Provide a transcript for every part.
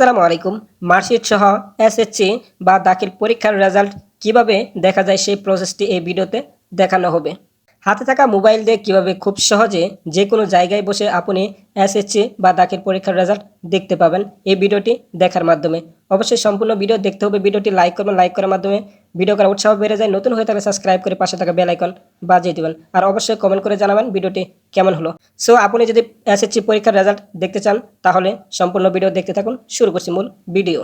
আসসালামু আলাইকুম। মার্কশিট সহ এসএসসি বা দাখিল পরীক্ষার রেজাল্ট কীভাবে দেখা যায় সেই প্রসেসটি এই ভিডিওতে দেখানো হবে। হাতে থাকা মোবাইল দিয়ে কীভাবে খুব সহজে যে কোনো জায়গায় বসে আপনি এসএসসি বা দাখিল পরীক্ষার রেজাল্ট দেখতে পাবেন এই ভিডিওটি দেখার মাধ্যমে। অবশ্যই সম্পূর্ণ ভিডিও দেখতে হবে। ভিডিওটি লাইক করবেন লাইক করার মাধ্যমে ভিডিও করার উৎসাহ বেড়ে যায়। নতুন হয়ে থাকলে সাবস্ক্রাইব করে পাশে থাকা বেল আইকন বাজিয়ে দেবেন। আর অবশ্যই কমেন্ট করে জানাবেন ভিডিওটি কেমন হলো। সো আপনি যদি এসএসসি পরীক্ষার রেজাল্ট দেখতে চান, তাহলে সম্পূর্ণ ভিডিও দেখতে থাকুন। শুরু করছি মূল ভিডিও।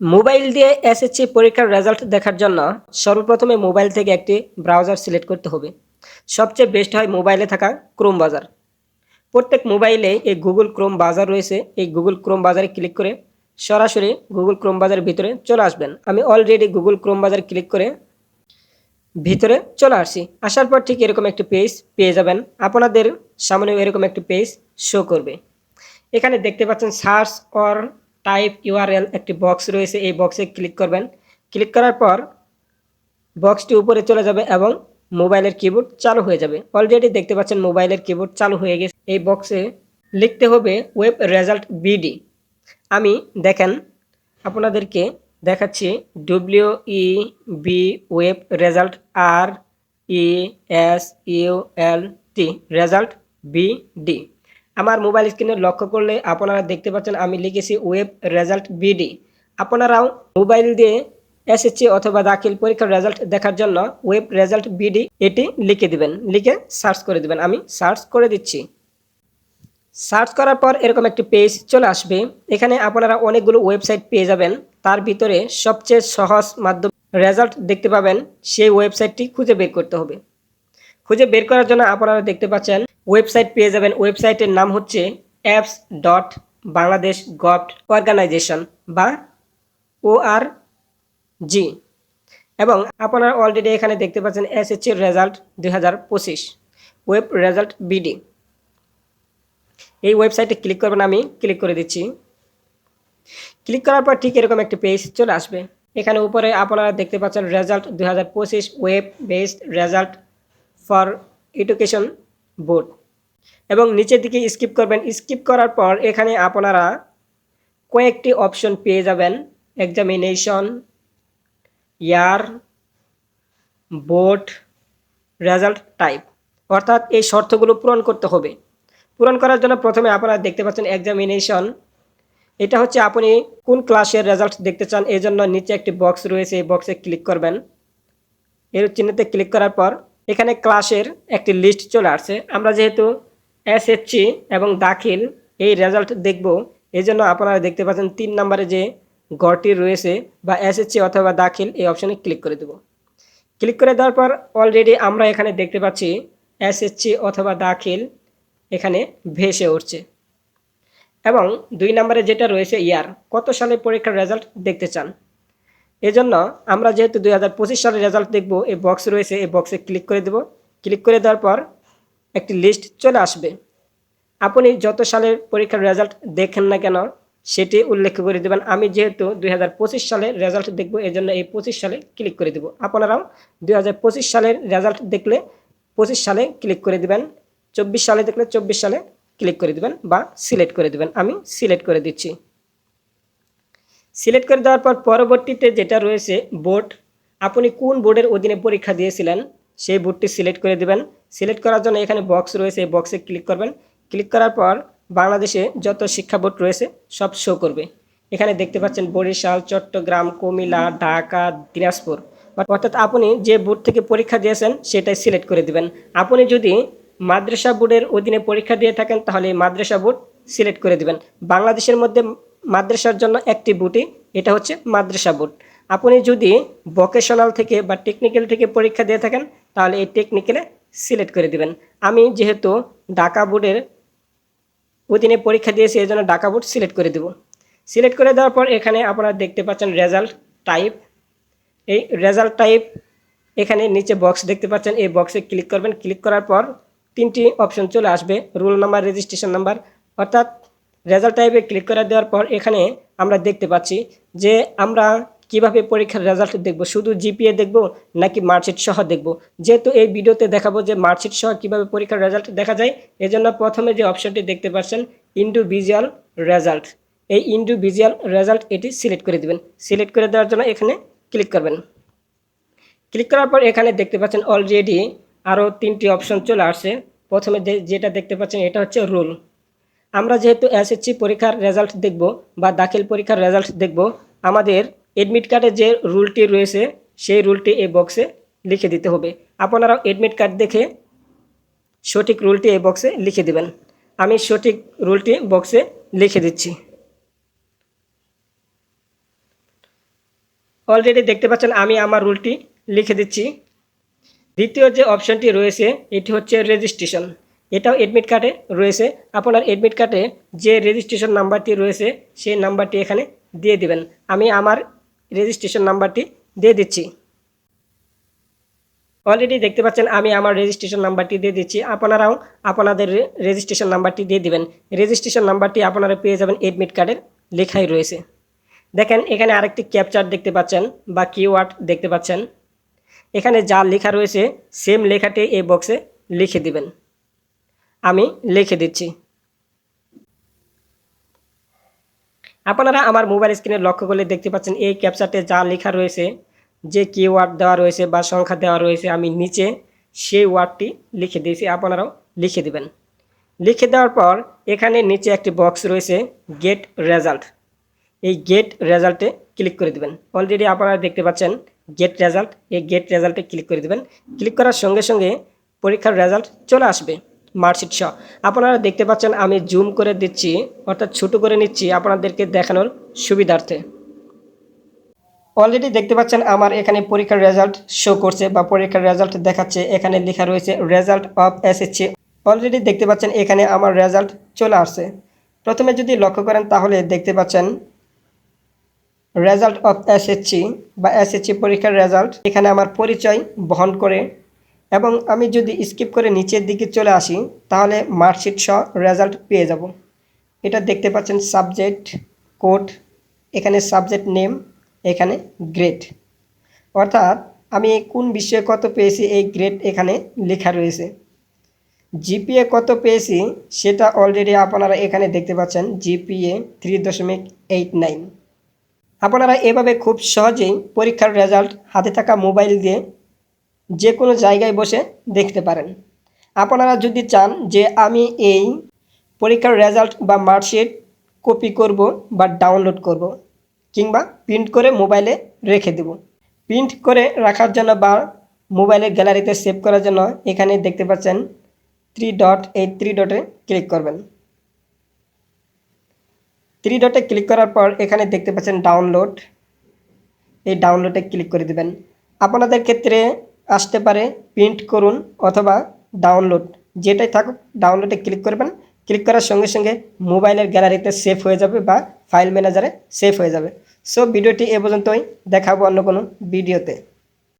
মোবাইল দিয়ে এসএসসি পরীক্ষার রেজাল্ট দেখার জন্য সর্বপ্রথমে মোবাইল থেকে একটি ব্রাউজার সিলেক্ট করতে হবে। সবচেয়ে বেস্ট হয় মোবাইলে থাকা ক্রোম বাজার প্রত্যেক মোবাইলে এই গুগল ক্রোম বাজার রয়েছে। এই গুগল ক্রোম বাজারে ক্লিক করে সরাসরি গুগল ক্রোম বাজারের ভিতরে চলে আসবেন। আমি অলরেডি গুগল ক্রোম বাজার ক্লিক করে ভিতরে চলে আসছি। আসার পর ঠিক এরকম একটি পেজ পেয়ে যাবেন। আপনাদের সামনে এরকম একটি পেজ শো করবে। এখানে দেখতে পাচ্ছেন সার্চ অর টাইপ ইউআরএল একটি বক্স রয়েছে। এই বক্সে ক্লিক করবেন। ক্লিক করার পর বক্সটি উপরে চলে যাবে এবং মোবাইলের কিবোর্ড চালু হয়ে যাবে। অলরেডি দেখতে পাচ্ছেন মোবাইলের কিবোর্ড চালু হয়ে গেছে। এই বক্সে লিখতে হবে ওয়েব রেজাল্ট বিডি আমি দেখেন, আপনাদেরকে দেখাচ্ছি W E B web result R E S U L T result BD আমার মোবাইল স্ক্রিনে লক্ষ্য করলে আপনারা দেখতে পাচ্ছেন আমি লিখেছি ওয়েব রেজাল্ট বিডি আপনারাও মোবাইল দিয়ে এসএসসি অথবা দাখিল পরীক্ষার রেজাল্ট দেখার জন্য ওয়েব রেজাল্ট বিডি এটি লিখে দিবেন। লিখে সার্চ করে দিবেন। আমি সার্চ করে দিচ্ছি। সার্চ করার পর এরকম একটি পেজ চলে আসবে। এখানে আপনারা অনেকগুলো ওয়েবসাইট পেয়ে যাবেন। তার ভিতরে সবচেয়ে সহজ মাধ্যম রেজাল্ট দেখতে পাবেন। সেই ওয়েবসাইটটি খুঁজে বের করতে হবে। খুঁজে বের করার জন্য আপনারা দেখতে পাচ্ছেন ওয়েবসাইট পেয়ে যাবেন। ওয়েবসাইটের নাম হচ্ছে apps dot Bangladesh gov organization বা ও আর জি। এবং আপনারা অলরেডি এখানে দেখতে পাচ্ছেন এসএসসির রেজাল্ট দুই হাজার পঁচিশ ওয়েব রেজাল্ট বিডি এই ওয়েবসাইটে ক্লিক করবেন, আমি ক্লিক করে দিচ্ছি। ক্লিক করার পর ঠিক এরকম একটি পেজ চলে আসবে। এখানে উপরে আপনারা দেখতে পাচ্ছেন রেজাল্ট দুই হাজার পঁচিশ web based result for education board এবং নিচের দিকে স্কিপ করবেন। স্কিপ করার পর এখানে আপনারা কয়েকটি অপশন পেয়ে যাবেন। Examination year board result, type. অর্থাৎ এই শর্তগুলো পূরণ করতে হবে। পূরণ করার জন্য প্রথমে আপনারা দেখতে পাচ্ছেন এক্সামিনেশন এটা হচ্ছে আপনি কোন ক্লাসের রেজাল্ট দেখতে চান, এই জন্য নিচে একটি বক্স রয়েছে, এই বক্সে ক্লিক করবেন। এর চিহ্নতে ক্লিক করার পর এখানে ক্লাসের একটি লিস্ট চলে আসছে। আমরা যেহেতু এসএসসি এবং দাখিল এই রেজাল্ট দেখব, এই জন্য আপনারা দেখতে পাচ্ছেন তিন নম্বরে যে গড়টি রয়েছে বা এসএসসি অথবা দাখিল এই অপশানে ক্লিক করে দেব। ক্লিক করে দেওয়ার পর অলরেডি আমরা এখানে দেখতে পাচ্ছি এসএসসি অথবা দাখিল এখানে ভেসে উঠছে। এবং দুই নম্বরে যেটা রয়েছে ইয়ার কত সালে পরীক্ষার রেজাল্ট দেখতে চান? এজন্য আমরা যেহেতু দুই হাজার পঁচিশ সালের রেজাল্ট দেখব, এই বক্স রয়েছে, এই বক্সে ক্লিক করে দেব। ক্লিক করে দেওয়ার পর একটি লিস্ট চলে আসবে। আপনি যত সালের পরীক্ষার রেজাল্ট দেখেন না কেন সেটি উল্লেখ করে দেবেন। আমি যেহেতু দুই হাজার পঁচিশ সালের রেজাল্ট দেখব এই জন্য এই পঁচিশ সালে ক্লিক করে দেব। আপনারাও দুই হাজার পঁচিশ সালের রেজাল্ট দেখলে পঁচিশ সালে ক্লিক করে দেবেন। চব্বিশ সালে দেখলে চব্বিশ সালে ক্লিক করে দেবেন বা সিলেক্ট করে দেবেন। আমি সিলেক্ট করে দিচ্ছি। সিলেক্ট করে দেওয়ার পর পরবর্তীতে যেটা রয়েছে বোর্ড আপনি কোন বোর্ডের অধীনে পরীক্ষা দিয়েছিলেন, সেই বোর্ডটি সিলেক্ট করে দেবেন। সিলেক্ট করার জন্য এখানে বক্স রয়েছে, এই বক্সে ক্লিক করবেন। ক্লিক করার পর বাংলাদেশে যত শিক্ষা বোর্ড রয়েছে, সব শো করবে। এখানে দেখতে পাচ্ছেন বরিশাল, চট্টগ্রাম, কুমিল্লা, ঢাকা, দিনাজপুর। অর্থাৎ আপনি যে বোর্ড থেকে পরীক্ষা দিয়েছেন, সেটাই সিলেক্ট করে দিবেন। আপনি যদি মাদ্রাসা বোর্ডের অধীনে পরীক্ষা দিয়ে থাকেন, তাহলে মাদ্রাসা বোর্ড সিলেক্ট করে দিবেন। বাংলাদেশের মধ্যে মাদ্রাসার জন্য একটি বুটি, এটা হচ্ছে মাদ্রাসা বোর্ড। আপনি যদি ভোকেশনাল থেকে বা টেকনিক্যাল থেকে পরীক্ষা দিয়ে থাকেন, তাহলে এই টেকনিক্যালে সিলেক্ট করে দিবেন। আমি যেহেতু ঢাকা বোর্ডের অধীনে পরীক্ষা দিয়েছি এই জন্য ঢাকা বোর্ড সিলেক্ট করে দেব। সিলেক্ট করে দেওয়ার পর এখানে আপনারা দেখতে পাচ্ছেন রেজাল্ট টাইপ। এই রেজাল্ট টাইপ এখানে নিচে বক্স দেখতে পাচ্ছেন, এই বক্সে ক্লিক করবেন। ক্লিক করার পর তিনটি অপশন চলে আসবে, রোল নাম্বার, রেজিস্ট্রেশন নাম্বার। অর্থাৎ রেজাল্ট টাইপে ক্লিক করে দেওয়ার পর এখানে আমরা দেখতে পাচ্ছি যে আমরা কীভাবে পরীক্ষার রেজাল্ট দেখব? শুধু জিপিএ দেখব নাকি মার্কশিট সহ দেখব? যেহেতু এই ভিডিওতে দেখাবো যে মার্কশিট সহ কীভাবে পরীক্ষার রেজাল্ট দেখা যায়, এজন্য প্রথমে যে অপশনটি দেখতে পাচ্ছেন ইন্ডিভিজুয়াল রেজাল্ট এই ইন্ডিভিজুয়াল রেজাল্ট এটি সিলেক্ট করে দিবেন। সিলেক্ট করে দেওয়ার জন্য এখানে ক্লিক করবেন। ক্লিক করার পর এখানে দেখতে পাচ্ছেন অলরেডি আরও তিনটি অপশন চলে আসছে। প্রথমে যেটা দেখতে পাচ্ছেন, এটা হচ্ছে রুল আমরা যেহেতু এসএসসি পরীক্ষার রেজাল্ট দেখব বা দাখিল পরীক্ষার রেজাল্ট দেখব, আমাদের এডমিট কার্ডে যে রুলটি রয়েছে, সেই রুলটি এই বক্সে লিখে দিতে হবে। আপনারাও এডমিট কার্ড দেখে সঠিক রুলটি এই বক্সে লিখে দিবেন। আমি সঠিক রুলটি বক্সে লিখে দিচ্ছি। অলরেডি দেখতে পাচ্ছেন, আমি আমার রুলটি লিখে দিচ্ছি। দ্বিতীয় যে অপশনটি রয়েছে, এটি হচ্ছে রেজিস্ট্রেশন এটাও এডমিট কার্ডে রয়েছে। আপনার এডমিট কার্ডে যে রেজিস্ট্রেশন নাম্বারটি রয়েছে, সেই নাম্বারটি এখানে দিয়ে দিবেন। আমি আমার রেজিস্ট্রেশন নাম্বারটি দিয়ে দিচ্ছি। অলরেডি দেখতে পাচ্ছেন, আমি আমার রেজিস্ট্রেশন নাম্বারটি দিয়ে দিচ্ছি। আপনারাও আপনাদের রেজিস্ট্রেশন নাম্বারটি দিয়ে দিবেন। রেজিস্ট্রেশন নাম্বারটি আপনারা পেয়ে যাবেন এডমিট কার্ডের লেখাই রয়েছে। দেখেন, এখানে আরেকটি ক্যাপচার দেখতে পাচ্ছেন বা কিওয়ার্ড দেখতে পাচ্ছেন। এখানে যা লেখা রয়েছে সেম লেখাটি এই বক্সে লিখে দিবেন। আমি লিখে দিচ্ছি। আপনারা আমার মোবাইল স্ক্রিনে লক্ষ্য করলে দেখতে পাচ্ছেন এই ক্যাপচারতে যা লেখা রয়েছে, যে কিওয়ার্ড দেওয়া রয়েছে বা সংখ্যা দেওয়া রয়েছে, আমি নিচে সেই ওয়ার্ডটি লিখে দিয়েছি, আপনারাও লিখে দেবেন। লিখে দেওয়ার পর এখানে নিচে একটি বক্স রয়েছে গেট রেজাল্ট এই গেট রেজাল্টে ক্লিক করে দিবেন। অলরেডি আপনারা দেখতে পাচ্ছেন গেট রেজাল্ট এই গেট রেজাল্টে ক্লিক করে দিবেন। ক্লিক করার সঙ্গে সঙ্গে পরীক্ষার রেজাল্ট চলে আসবে। মার্কশিট সহ। আপনারা দেখতে পাচ্ছেন, আমি জুম করে দিচ্ছি, অর্থাৎ ছোটো করে নিচ্ছি আপনাদেরকে দেখানোর সুবিধার্থে। অলরেডি দেখতে পাচ্ছেন, আমার এখানে পরীক্ষার রেজাল্ট শো করছে বা পরীক্ষার রেজাল্ট দেখাচ্ছে। এখানে লেখা রয়েছে রেজাল্ট অফ এসএসসি অলরেডি দেখতে পাচ্ছেন, এখানে আমার রেজাল্ট চলে আসছে। প্রথমে যদি লক্ষ্য করেন, তাহলে দেখতে পাচ্ছেন রেজাল্ট অফ এসএসসি বা এসএসসি পরীক্ষার রেজাল্ট এখানে আমার পরিচয় বহন করে এবং আমি যদি স্কিপ করে নিচের দিকে চলে আসি, তাহলে মার্কশিট সহ রেজাল্ট পেয়ে যাব। এটা দেখতে পাচ্ছেন সাবজেক্ট কোড এখানে সাবজেক্ট নেম এখানে গ্রেড অর্থাৎ আমি কোন বিষয়ে কত পেয়েছি, এই গ্রেড এখানে লেখা রয়েছে। জিপিএ কত পেয়েছি, সেটা অলরেডি আপনারা এখানে দেখতে পাচ্ছেন জিপিএ থ্রি দশমিক এইট নাইন আপনারা এভাবে খুব সহজেই পরীক্ষার রেজাল্ট হাতে থাকা মোবাইল দিয়ে যে কোনো জায়গায় বসে দেখতে পারেন। আপনারা যদি চান যে আমি এই পরীক্ষার রেজাল্ট বা মার্কশিট কপি করব বা ডাউনলোড করব, কিংবা প্রিন্ট করে মোবাইলে রেখে দেব। প্রিন্ট করে রাখার জন্য বা মোবাইলের গ্যালারিতে সেভ করার জন্য এখানে দেখতে পাচ্ছেন থ্রি ডট এই থ্রি ডটে ক্লিক করবেন। থ্রি ডটে ক্লিক করার পর এখানে দেখতে পাচ্ছেন ডাউনলোড এই ডাউনলোডে ক্লিক করে দেবেন। আপনাদের ক্ষেত্রে আসতে পারে প্রিন্ট করুন অথবা ডাউনলোড যেটাই থাকুক ডাউনলোডে ক্লিক করবেন। ক্লিক করার সঙ্গে সঙ্গে মোবাইলের গ্যালারিতে সেভ হয়ে যাবে বা ফাইল ম্যানেজারে সেভ হয়ে যাবে। সো ভিডিওটি এ পর্যন্তই। দেখাবো অন্য কোনো ভিডিওতে